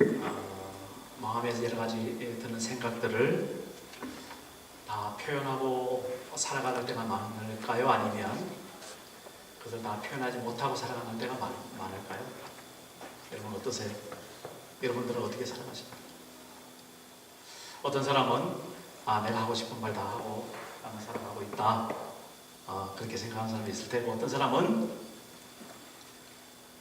어, 마음에서 여러 가지 드는 생각들을 다 표현하고 살아가는 때가 많을까요? 아니면 그것을 다 표현하지 못하고 살아가는 때가 많, 많을까요? 여러분 어떠세요? 여러분들은 어떻게 살아가십니까? 어떤 사람은 아 내가 하고 싶은 말 다 하고 나는 살아가고 있다 어, 그렇게 생각하는 사람이 있을 테고 어떤 사람은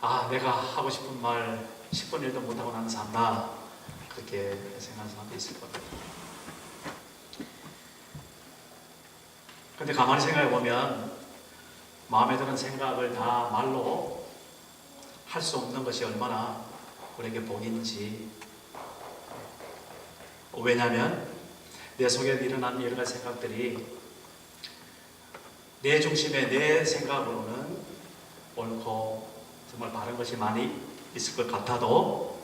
아 내가 하고 싶은 말 10분 1도 못하고 나는 산다. 그렇게 생각하는 사람도 있을 겁니다. 근데 가만히 생각해 보면 마음에 드는 생각을 다 말로 할 수 없는 것이 얼마나 우리에게 복인지. 왜냐하면 내 속에 일어난 여러 가지 생각들이 내 중심의 내 생각으로는 옳고 정말 바른 것이 많이 있을 것 같아도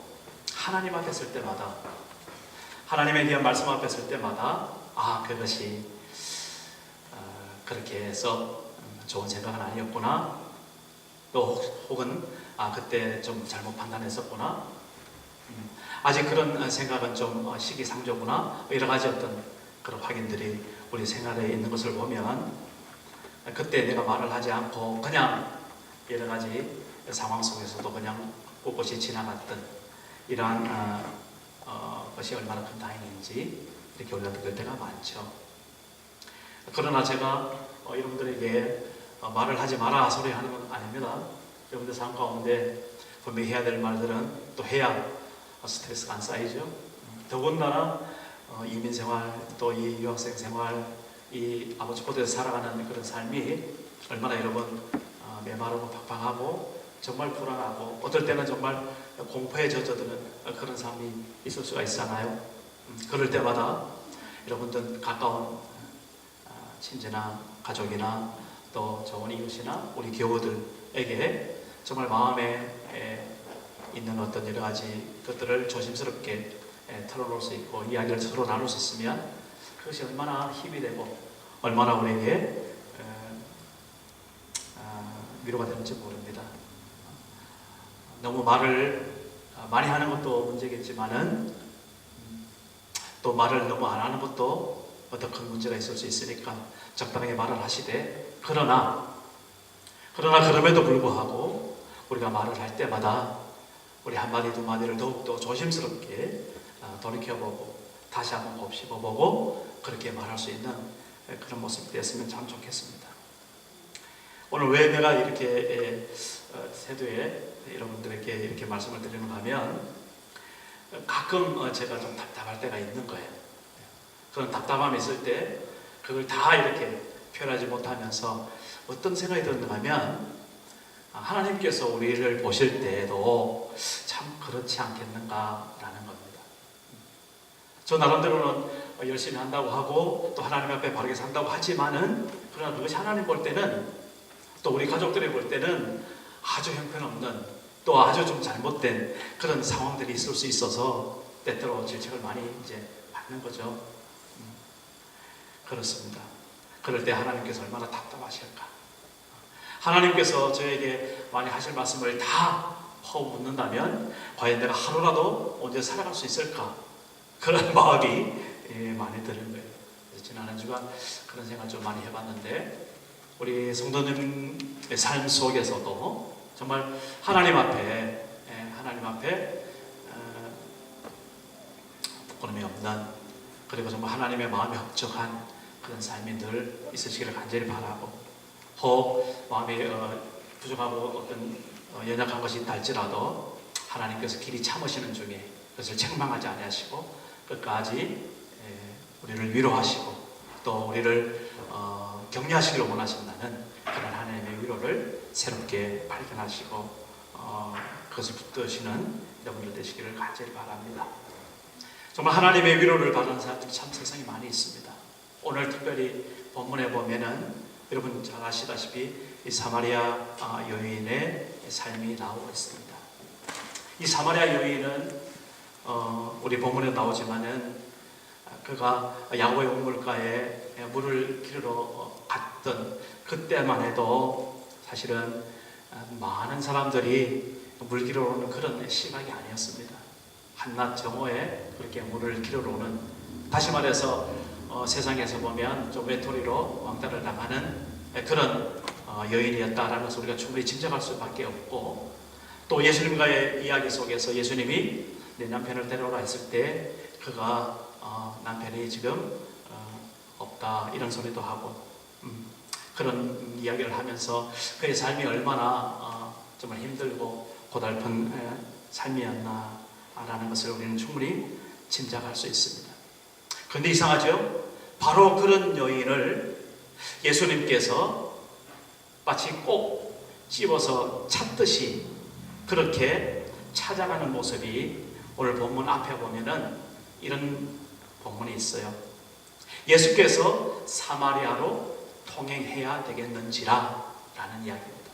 하나님 앞에 설 때마다 하나님에 대한 말씀 앞에 설 때마다 아 그것이 어, 그렇게 해서 좋은 생각은 아니었구나. 또 혹은 아 그때 좀 잘못 판단했었구나. 음, 아직 그런 생각은 좀 시기상조구나. 여러 가지 어떤 그런 확인들이 우리 생활에 있는 것을 보면 그때 내가 말을 하지 않고 그냥 여러 가지 상황 속에서도 그냥 꿋꿋이 지나갔던 이러한 어, 어, 것이 얼마나 큰 다행인지 이렇게 느낄 때가 많죠. 그러나 제가 어, 여러분들에게 어, 말을 하지 마라 소리 하는 건 아닙니다. 여러분들 삶 가운데 분명히 해야 될 말들은 또 해야 스트레스가 안 쌓이죠. 더군다나 어, 이민 생활 또 이 유학생 생활 이 아버지 포도에서 살아가는 그런 삶이 얼마나 여러분 어, 메마르고 팍팍하고 정말 불안하고 어떨 때는 정말 공포에 젖어드는 그런 삶이 있을 수가 있잖아요. 음, 그럴 때마다 여러분들 가까운 어, 친지나 가족이나 또 좋은 이웃이나 우리 교우들에게 정말 마음에 에, 있는 어떤 여러 가지 것들을 조심스럽게 에, 털어놓을 수 있고 이야기를 서로 나눌 수 있으면 그것이 얼마나 힘이 되고 얼마나 우리에게 에, 아, 위로가 되는지 모릅니다. 너무 말을 아, 많이 하는 것도 문제겠지만은 음, 또 말을 너무 안 하는 것도 어떤 큰 문제가 있을 수 있으니까 적당하게 말을 하시되 그러나 그러나 그럼에도 불구하고 우리가 말을 할 때마다 우리 한마디 두 마디를 더욱더 조심스럽게 아, 돌이켜보고 다시 한번 곱씹어보고 그렇게 말할 수 있는 그런 모습이 됐으면 참 좋겠습니다. 오늘 왜 내가 이렇게 어, 세도에 여러분들에게 이렇게 말씀을 드리는가 하면 가끔 어, 제가 좀 답답할 때가 있는 거예요. 그런 답답함이 있을 때 그걸 다 이렇게 표현하지 못하면서 어떤 생각이 드는가 하면 아, 하나님께서 우리를 보실 때에도 참 그렇지 않겠는가라는 겁니다. 저 나름대로는 열심히 한다고 하고 또 하나님 앞에 바르게 산다고 하지만은 그러나 그것이 하나님 볼 때는 또 우리 가족들이 볼 때는 아주 형편없는 또 아주 좀 잘못된 그런 상황들이 있을 수 있어서 때때로 질책을 많이 이제 받는 거죠. 음, 그렇습니다. 그럴 때 하나님께서 얼마나 답답하실까. 하나님께서 저에게 많이 하실 말씀을 다 퍼묻는다면 과연 내가 하루라도 언제 살아갈 수 있을까? 그런 마음이 예, 많이 드는 거예요. 지난 한 주간 그런 생각 좀 많이 해봤는데 우리 성도님의 삶 속에서도 정말 하나님 앞에 예, 하나님 앞에 어, 부끄럼이 없는 그리고 정말 하나님의 마음이 흡족한 그런 삶이 늘 있으시기를 간절히 바라고 혹 마음이 어, 부족하고 어떤 어, 연약한 것이 있다 할지라도 하나님께서 길이 참으시는 중에 그것을 책망하지 아니하시고 끝까지 예, 우리를 위로하시고 또 우리를 어, 격려하시기를 원하신다는 그런 하나님의 위로를 새롭게 발견하시고 어, 그것을 붙드시는 여러분들 되시기를 간절히 바랍니다. 정말 하나님의 위로를 받는 사람들이 참 세상에 많이 있습니다. 오늘 특별히 본문에 보면은 여러분 잘 아시다시피 이 사마리아 아, 여인의 삶이 나오고 있습니다. 이 사마리아 여인은 어, 우리 본문에 나오지만은 그가 야고의 우물가에 물을 기르러 갔던 그때만 해도 사실은 많은 사람들이 물 기르러 오는 그런 시각이 아니었습니다. 한낮 정오에 그렇게 물을 길어로 오는 다시 말해서 어, 세상에서 보면 좀 외톨이로 왕따를 당하는 그런 어, 여인이었다라는 것을 우리가 충분히 짐작할 수밖에 없고 또 예수님과의 이야기 속에서 예수님이 내 남편을 데려오라 했을 때 그가 어, 남편이 지금 어, 없다 이런 소리도 하고 음, 그런 이야기를 하면서 그의 삶이 얼마나 어, 정말 힘들고 고달픈 에, 삶이었나라는 것을 우리는 충분히 짐작할 수 있습니다. 그런데 이상하죠? 바로 그런 여인을 예수님께서 마치 꼭 집어서 찾듯이 그렇게 찾아가는 모습이 오늘 본문 앞에 보면은 이런 본문이 있어요. 예수께서 사마리아로 통행해야 되겠는지라 라는 이야기입니다.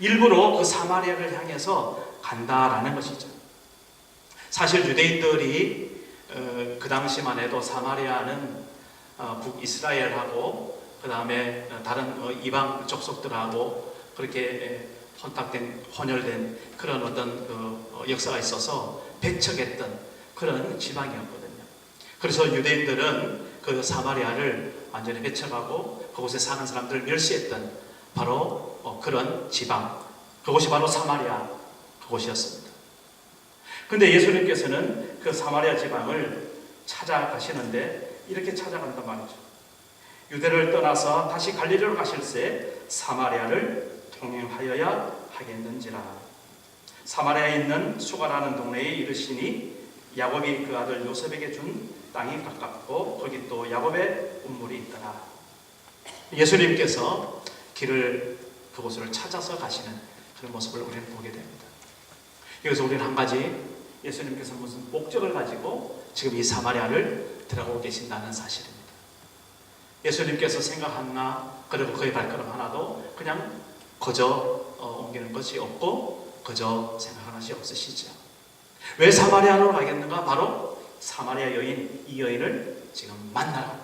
일부러 그 사마리아를 향해서 간다라는 것이죠. 사실 유대인들이 어, 그 당시만 해도 사마리아는 어, 북이스라엘하고 그 다음에 다른 어, 이방 족속들하고 그렇게 혼탁된 혼혈된 그런 어떤 그 어, 역사가 있어서 배척했던 그런 지방이었거든요. 그래서 유대인들은 그 사마리아를 완전히 배척하고 그곳에 사는 사람들을 멸시했던 바로 어, 그런 지방 그곳이 바로 사마리아 그곳이었습니다. 근데 예수님께서는 그 사마리아 지방을 찾아가시는데 이렇게 찾아간단 말이죠. 유대를 떠나서 다시 갈릴리로 가실새 사마리아를 통행하여야 하겠는지라. 사마리아에 있는 수가라는 동네에 이르시니 야곱이 그 아들 요셉에게 준 땅이 가깝고 거기 또 야곱의 운물이 있더라. 예수님께서 길을 그곳을 찾아서 가시는 그런 모습을 우리는 보게 됩니다. 여기서 우리는 한 가지 예수님께서 무슨 목적을 가지고 지금 이 사마리아를 들어가고 계신다는 사실입니다. 예수님께서 생각하나 그리고 그의 발걸음 하나도 그냥 거저 어, 옮기는 것이 없고 거저 생각하는 것이 없으시죠. 왜 사마리아로 가겠는가? 바로 사마리아 여인 이 여인을 지금 만나러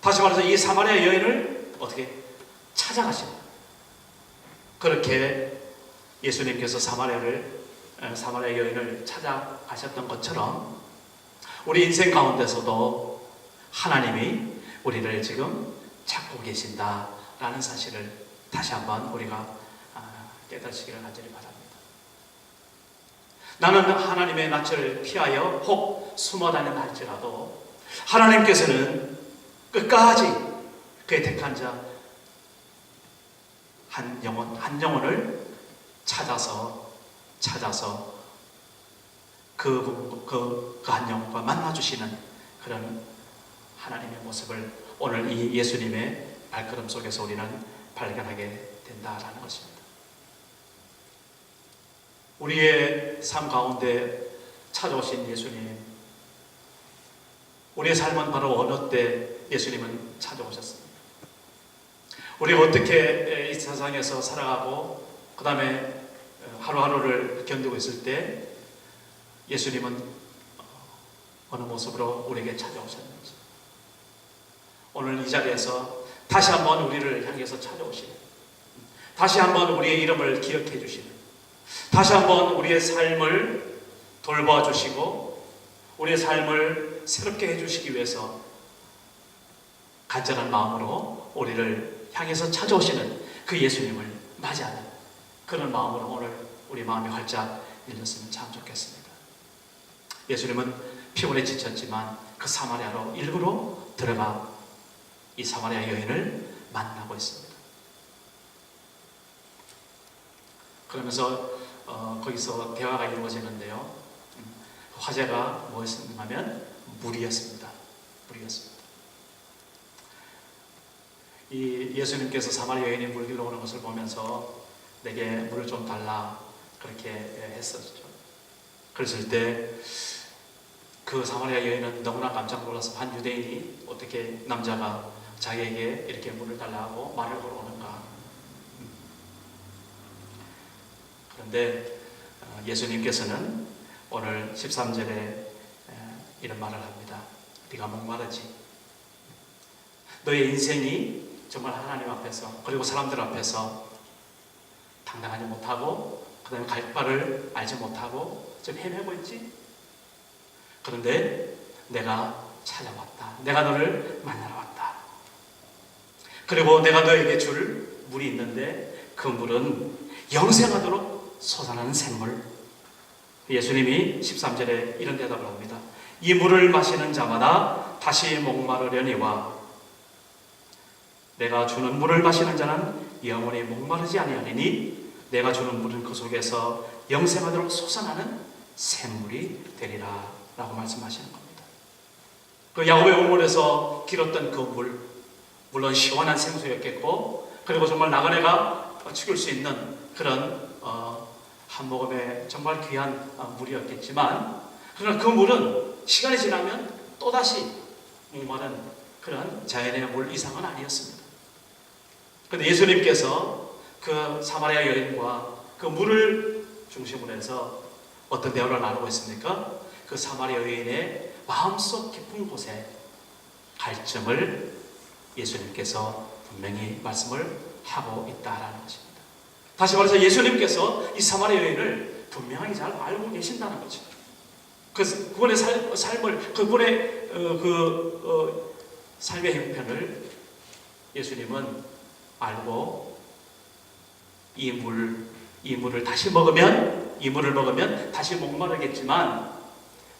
다시 말해서 이 사마리아 여인을 어떻게 찾아가십니다. 그렇게 예수님께서 사마리아를 사마리아 여인을 찾아가셨던 것처럼 우리 인생 가운데서도 하나님이 우리를 지금 찾고 계신다라는 사실을 다시 한번 우리가 깨달으시기를 간절히 바랍니다. 나는 하나님의 낯을 피하여 혹 숨어 다닌다 할지라도 하나님께서는 끝까지 그의 택한 자 한 영혼, 한 영혼을 찾아서, 찾아서 그, 그, 그 한 영혼과 만나주시는 그런 하나님의 모습을 오늘 이 예수님의 발걸음 속에서 우리는 발견하게 된다라는 것입니다. 우리의 삶 가운데 찾아오신 예수님, 우리의 삶은 바로 어느 때 예수님은 찾아오셨습니다. 우리가 어떻게 이 세상에서 살아가고 그 다음에 하루하루를 견디고 있을 때 예수님은 어느 모습으로 우리에게 찾아오셨는지 오늘 이 자리에서 다시 한번 우리를 향해서 찾아오시는 다시 한번 우리의 이름을 기억해 주시는 다시 한번 우리의 삶을 돌봐 주시고 우리의 삶을 새롭게 해 주시기 위해서 간절한 마음으로 우리를 향해서 찾아오시는 그 예수님을 맞이하는 그런 마음으로 오늘 우리 마음이 활짝 열렸으면 참 좋겠습니다. 예수님은 피곤에 지쳤지만 그 사마리아로 일부러 들어가 이 사마리아 여인을 만나고 있습니다. 그러면서 어, 거기서 대화가 이루어지는데요. 음, 화제가 뭐였냐면 물이었습니다. 물이었습니다. 이 예수님께서 사마리아 여인이 물 길러 오는 것을 보면서 내게 물을 좀 달라 그렇게 했었죠. 그랬을 때 그 사마리아 여인은 너무나 깜짝 놀라서 한 유대인이 어떻게 남자가 자기에게 이렇게 물을 달라고 말을 걸어오는가. 그런데 예수님께서는 오늘 13절에 이런 말을 합니다. 네가 목마르지. 너의 인생이 정말 하나님 앞에서 그리고 사람들 앞에서 당당하지 못하고 그그 다음에 갈 바를 알지 못하고 좀 헤매고 있지? 그런데 내가 찾아왔다. 내가 너를 만나러 왔다. 그리고 내가 너에게 줄 물이 있는데 그 물은 영생하도록 솟아나는 샘물. 예수님이 13절에 이런 대답을 합니다. 이 물을 마시는 자마다 다시 목마르려니와 내가 주는 물을 마시는 자는 영원히 목마르지 아니하리니 내가 주는 물은 그 속에서 영생하도록 솟아나는 샘물이 되리라 라고 말씀하시는 겁니다. 그 야곱의 우물에서 길었던 그 물, 물론 시원한 생수였겠고 그리고 정말 나그네가 죽일 수 있는 그런 어, 한 모금의 정말 귀한 어, 물이었겠지만 그러나 그 물은 시간이 지나면 또다시 목마른 그런 자연의 물 이상은 아니었습니다. 그런데 예수님께서 그 사마리아 여인과 그 물을 중심으로 해서 어떤 대화를 나누고 있습니까? 그 사마리아 여인의 마음속 깊은 곳에 갈증을 예수님께서 분명히 말씀을 하고 있다라는 것입니다. 다시 말해서 예수님께서 이 사마리아 여인을 분명히 잘 알고 계신다는 거죠. 그 그분의 살, 삶을 그분의 어, 그 어, 삶의 형편을 예수님은 알고 이 물, 이 물을 다시 먹으면 이 물을 먹으면 다시 목마르겠지만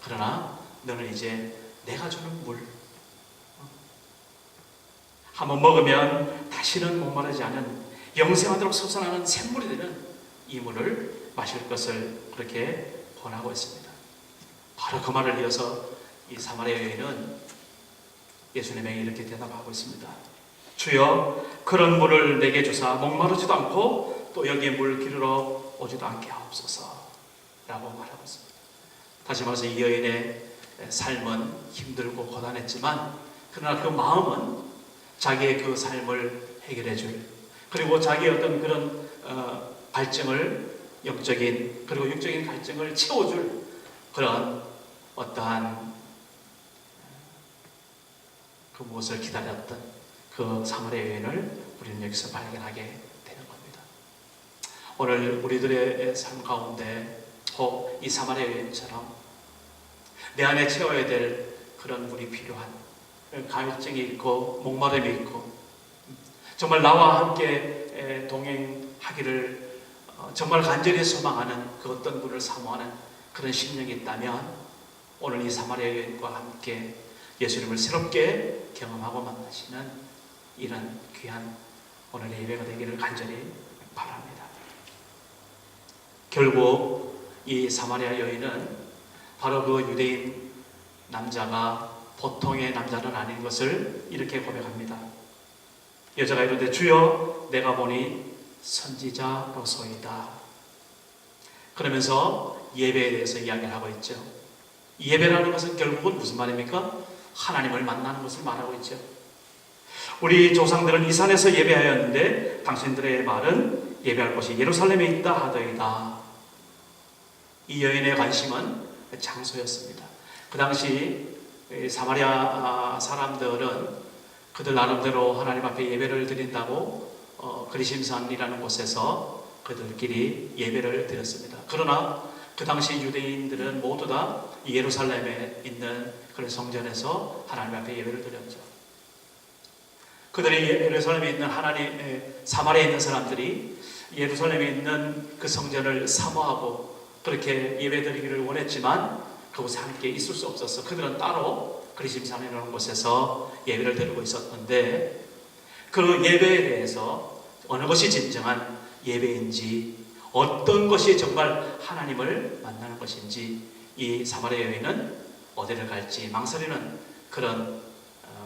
그러나 너는 이제 내가 주는 물 어? 한번 먹으면 다시는 목마르지 않은 영생하도록 솟아나는 샘물이 되는 이 물을 마실 것을 그렇게 권하고 있습니다. 바로 그 말을 이어서 이 사마리아 여인은 예수님에게 이렇게 대답하고 있습니다. 주여 그런 물을 내게 주사 목마르지도 않고 또 여기에 물 기르러 오지도 않게 하옵소서 라고 말하고 있습니다. 다시 말해서 이 여인의 삶은 힘들고 고단했지만 그러나 그 마음은 자기의 그 삶을 해결해 줄 그리고 자기의 어떤 그런 어, 갈증을 영적인 그리고 육적인 갈증을 채워줄 그런 어떠한 그 무엇을 기다렸던 그 사마리아 여인을 우리는 여기서 발견하게 되는 겁니다. 오늘 우리들의 삶 가운데 혹 이 사마리아 여인처럼 내 안에 채워야 될 그런 물이 필요한 가요증이 있고 목마름이 있고 정말 나와 함께 동행하기를 어, 정말 간절히 소망하는 그 어떤 분을 사모하는 그런 심령이 있다면 오늘 이 사마리아 여인과 함께 예수님을 새롭게 경험하고 만나시는 이런 귀한 오늘의 예배가 되기를 간절히 바랍니다. 결국 이 사마리아 여인은 바로 그 유대인 남자가 보통의 남자는 아닌 것을 이렇게 고백합니다. 여자가 이르되 주여 내가 보니 선지자로소이다. 그러면서 예배에 대해서 이야기를 하고 있죠. 예배라는 것은 결국은 무슨 말입니까? 하나님을 만나는 것을 말하고 있죠. 우리 조상들은 이 산에서 예배하였는데 당신들의 말은 예배할 곳이 예루살렘에 있다 하더이다. 이 여인의 관심은 장소였습니다. 그 당시 사마리아 사람들은 그들 나름대로 하나님 앞에 예배를 드린다고 어, 그리심산이라는 곳에서 그들끼리 예배를 드렸습니다. 그러나 그 당시 유대인들은 모두 다 예루살렘에 있는 그런 성전에서 하나님 앞에 예배를 드렸죠. 그들이 예루살렘에 있는 하나님 사마리아에 있는 사람들이 예루살렘에 있는 그 성전을 사모하고 그렇게 예배드리기를 원했지만 그곳에 함께 있을 수 없었어. 그들은 따로 그리심산이라는 곳에서 예배를 드리고 있었는데 그 예배에 대해서 어느 것이 진정한 예배인지 어떤 것이 정말 하나님을 만나는 것인지 이 사마리아 여인은 어디를 갈지 망설이는 그런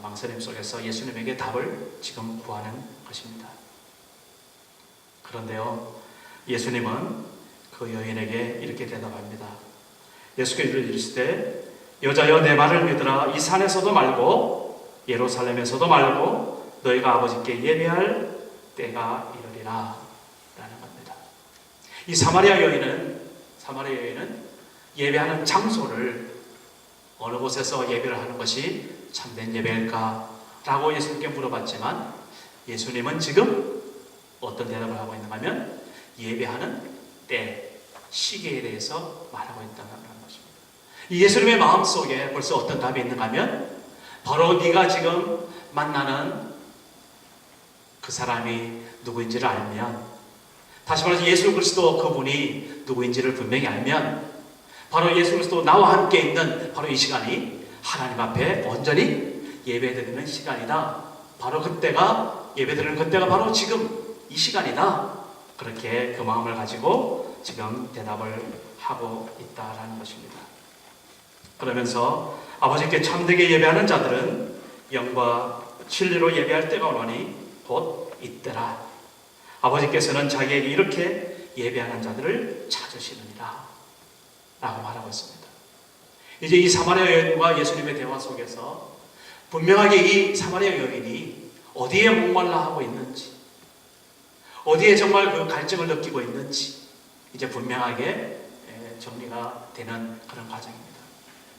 망설임 속에서 예수님에게 답을 지금 구하는 것입니다. 그런데요, 예수님은 그 여인에게 이렇게 대답합니다. 예수께서 이르시되 여자여 내 말을 믿으라 이 산에서도 말고 예루살렘에서도 말고 너희가 아버지께 예배할 때가 이르리라 라는 겁니다. 이 사마리아 여인은 사마리아 여인은 예배하는 장소를 어느 곳에서 예배를 하는 것이 참된 예배일까? 라고 예수님께 물어봤지만 예수님은 지금 어떤 대답을 하고 있는가 하면 예배하는 때, 시계에 대해서 말하고 있다는 것입니다. 이 예수님의 마음 속에 벌써 어떤 답이 있는가 하면 바로 네가 지금 만나는 그 사람이 누구인지를 알면 다시 말해서 예수 그리스도 그분이 누구인지를 분명히 알면 바로 예수 그리스도 나와 함께 있는 바로 이 시간이 하나님 앞에 온전히 예배드리는 시간이다. 바로 그때가 예배드리는 그때가 바로 지금 이 시간이다. 그렇게 그 마음을 가지고 지금 대답을 하고 있다라는 것입니다. 그러면서 아버지께 참되게 예배하는 자들은 영과 진리로 예배할 때가 오나니 곧 이때라. 아버지께서는 자기에게 이렇게 예배하는 자들을 찾으시느니라. 라고 말하고 있습니다. 이제 이 사마리아 여인과 예수님의 대화 속에서 분명하게 이 사마리아 여인이 어디에 목말라 하고 있는지, 어디에 정말 그 갈증을 느끼고 있는지, 이제 분명하게 예, 정리가 되는 그런 과정입니다.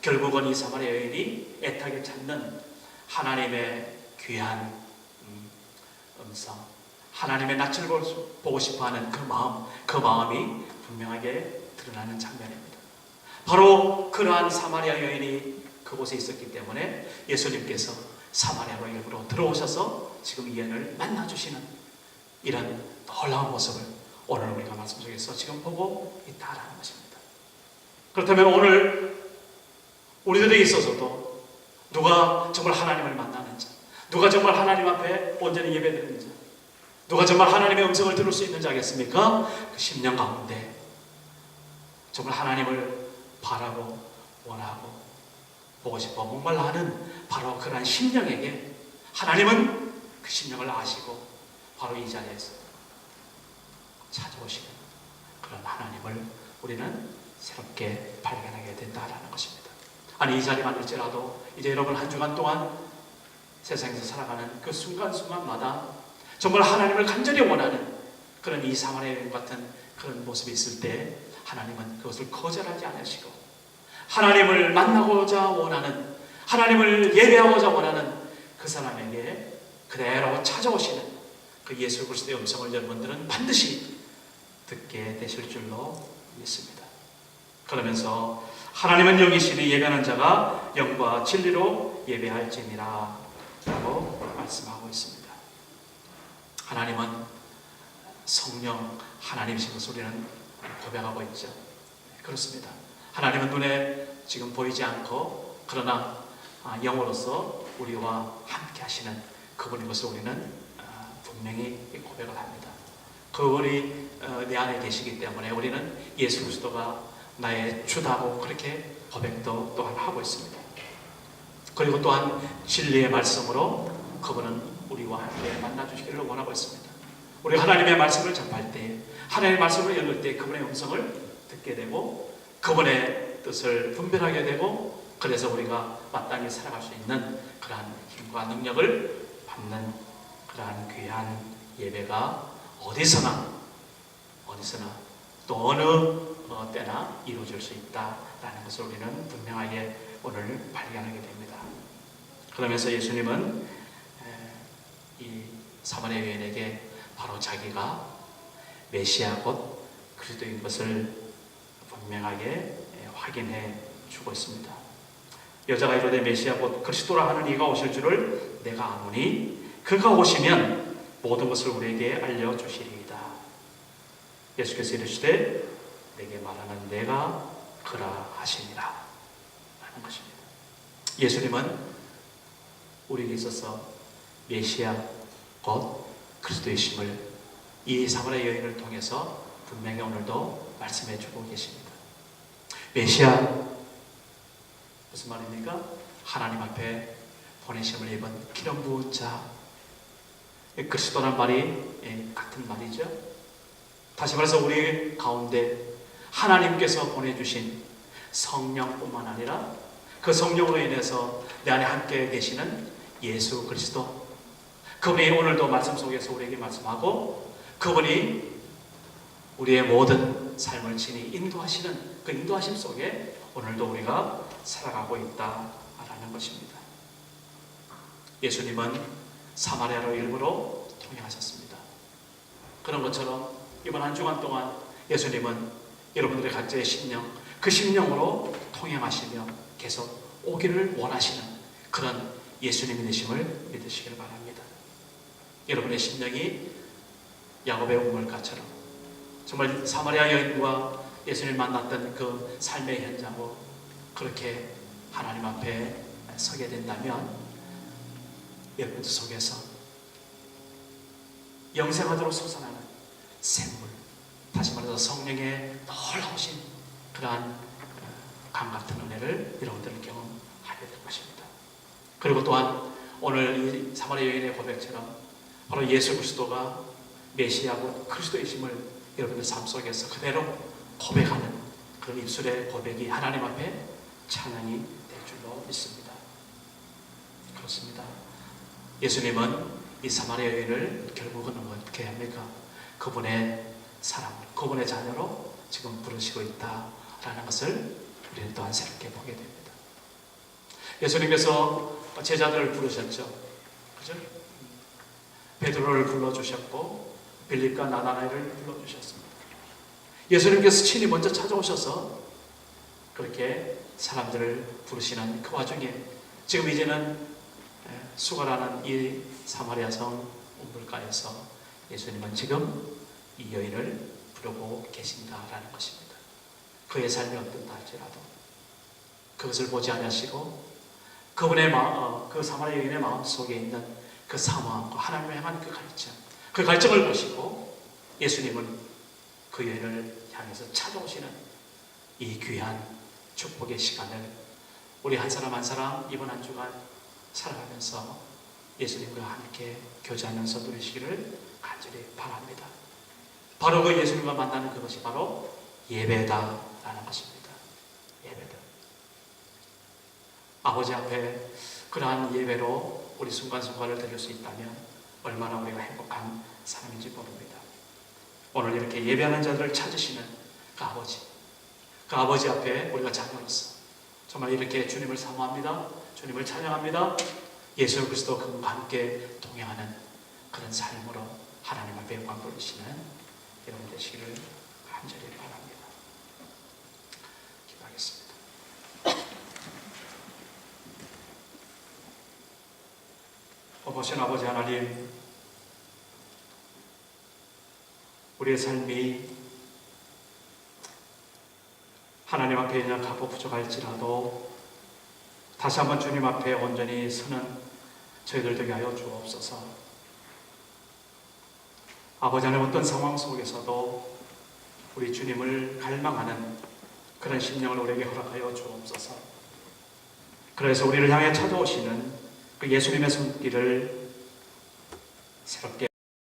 결국은 이 사마리아 여인이 애타게 찾는 하나님의 귀한 음, 음성, 하나님의 낯을 보고 싶어하는 그 마음, 그 마음이 분명하게 드러나는 장면입니다. 바로 그러한 사마리아 여인이 그곳에 있었기 때문에 예수님께서 사마리아로 일부러 들어오셔서 지금 이 여인을 만나주시는 이런 놀라운 모습을 오늘 우리가 말씀 속에서 지금 보고 있다라는 것입니다. 그렇다면 오늘 우리들에 있어서도 누가 정말 하나님을 만나는 자, 누가 정말 하나님 앞에 온전히 예배드리는 자, 누가 정말 하나님의 음성을 들을 수 있는 자겠습니까? 그 10년 가운데 정말 하나님을 바라고 원하고 보고 싶어 목말라 하는 바로 그러한 심령에게 하나님은 그 심령을 아시고 바로 이 자리에서 찾아오시는 그런 하나님을 우리는 새롭게 발견하게 된다라는 것입니다. 아니 이 자리만 일지라도 이제 여러분 한 주간 동안 세상에서 살아가는 그 순간순간마다 정말 하나님을 간절히 원하는 그런 이 사마리아 같은 그런 모습이 있을 때 하나님은 그것을 거절하지 않으시고 하나님을 만나고자 원하는 하나님을 예배하고자 원하는 그 사람에게 그대로 찾아오시는 그 예수 그리스도의 음성을 여러분들은 반드시 듣게 되실 줄로 믿습니다. 그러면서 하나님은 영이시니 예배하는 자가 영과 진리로 예배할지니라 라고 말씀하고 있습니다. 하나님은 성령 하나님이신 것을 우리는 고백하고 있죠. 그렇습니다. 하나님은 눈에 지금 보이지 않고 그러나 아, 영으로서 우리와 함께 하시는 그분인 것을 우리는 아, 분명히 고백을 합니다. 그분이 어, 내 안에 계시기 때문에 우리는 예수 그리스도가 나의 주다고 그렇게 고백도 또한 하고 있습니다. 그리고 또한 진리의 말씀으로 그분은 우리와 함께 만나 주시기를 원하고 있습니다. 우리 하나님의 말씀을 접할 때, 하나님의 말씀을 읽을 때 그분의 음성을 듣게 되고 그분의 뜻을 분별하게 되고 그래서 우리가 마땅히 살아갈 수 있는 그러한 힘과 능력을 받는 그러한 귀한 예배가 어디서나 어디서나 또 어느 어, 때나 이루어질 수 있다라는 것을 우리는 분명하게 오늘 발견하게 됩니다. 그러면서 예수님은 이 사마리아 여인에게 바로 자기가 메시아 곧 그리스도인 것을 분명하게 확인해 주고 있습니다. 여자가 이르되 메시아 곧 그리스도라 하는 이가 오실 줄을 내가 아노니 그가 오시면 모든 것을 우리에게 알려 주시리이다. 예수께서 이르시되 내게 말하는 내가 그라 하시니라 하는 것입니다. 예수님은 우리에게 있어서 메시아 곧 그리스도이심을 이 사마리아 여인을 통해서 분명히 오늘도 말씀해 주고 계십니다. 메시아 무슨 말입니까? 하나님 앞에 보내심을 입은 기름 부은 자 그리스도란 말이 같은 말이죠. 다시 말해서 우리 가운데 하나님께서 보내주신 성령뿐만 아니라 그 성령으로 인해서 내 안에 함께 계시는 예수 그리스도 그분이 오늘도 말씀 속에서 우리에게 말씀하고 그분이 우리의 모든 삶을 친히 인도하시는 그 인도하심 속에 오늘도 우리가 살아가고 있다라는 것입니다. 예수님은 사마리아로 일부러 통행하셨습니다. 그런 것처럼 이번 한 주간 동안 예수님은 여러분들의 각자의 심령, 그 심령으로 통행하시며 계속 오기를 원하시는 그런 예수님이 되심을 믿으시기를 바랍니다. 여러분의 심령이 야곱의 우물가처럼 정말 사마리아 여인과 예수님 만났던 그 삶의 현장으로 그렇게 하나님 앞에 서게 된다면 여러분들 속에서 영생하도록 솟아나는 샘물 다시 말해서 성령의 놀라우신 그러한 어, 강 같은 은혜를 여러분들은 경험하게 될 것입니다. 그리고 또한 오늘 이 사마리아 여인의 고백처럼 바로 예수 그리스도가 메시아고 그리스도이심을 여러분들 삶 속에서 그대로 고백하는 그런 입술의 고백이 하나님 앞에 찬양이 될 줄로 믿습니다. 그렇습니다. 예수님은 이 사마리아 여인을 결국은 어떻게 합니까? 그분의 사람, 그분의 자녀로 지금 부르시고 있다라는 것을 우리는 또한 새롭게 보게 됩니다. 예수님께서 제자들을 부르셨죠. 그죠? 베드로를 불러주셨고 빌립과 나나나이를 불러주셨습니다. 예수님께서 친히 먼저 찾아오셔서 그렇게 사람들을 부르시는 그 와중에 지금 이제는 수가라는 이 사마리아 성 우물가에서 예수님은 지금 이 여인을 부르고 계신다라는 것입니다. 그의 삶이 어떻다 할지라도 그것을 보지 않으시고 그분의 마음, 어, 그 사마리아 여인의 마음 속에 있는 그 사모함과 하나님을 향한 그 갈증, 그 갈증을 보시고 예수님은 그 여인을 향해서 찾아오시는 이 귀한 축복의 시간을 우리 한 사람 한 사람 이번 한 주간 살아가면서 예수님과 함께 교제하면서 누리시기를 간절히 바랍니다. 바로 그 예수님과 만나는 그것이 바로 예배다라는 것입니다. 예배다. 아버지 앞에 그러한 예배로 우리 순간순간을 드릴 수 있다면 얼마나 우리가 행복한 삶인지 모릅니다. 오늘 이렇게 예배하는 자들을 찾으시는 그 아버지, 그 아버지 앞에 우리가 자녀로서 정말 이렇게 주님을 사모합니다. 주님을 찬양합니다. 예수 그리스도 그분과 함께 동행하는 그런 삶으로 하나님 앞에 영광 돌리시는 여러분 되시기를 간절히 바랍니다. 기도하겠습니다. 어보신 아버지 하나님, 우리의 삶이 하나님 앞에 연약하고 부족할지라도 다시 한번 주님 앞에 온전히 서는 저희들 되게 하여 주옵소서. 아버지 하나님 어떤 상황 속에서도 우리 주님을 갈망하는 그런 심령을 우리에게 허락하여 주옵소서. 그래서 우리를 향해 찾아오시는 그 예수님의 손길을 새롭게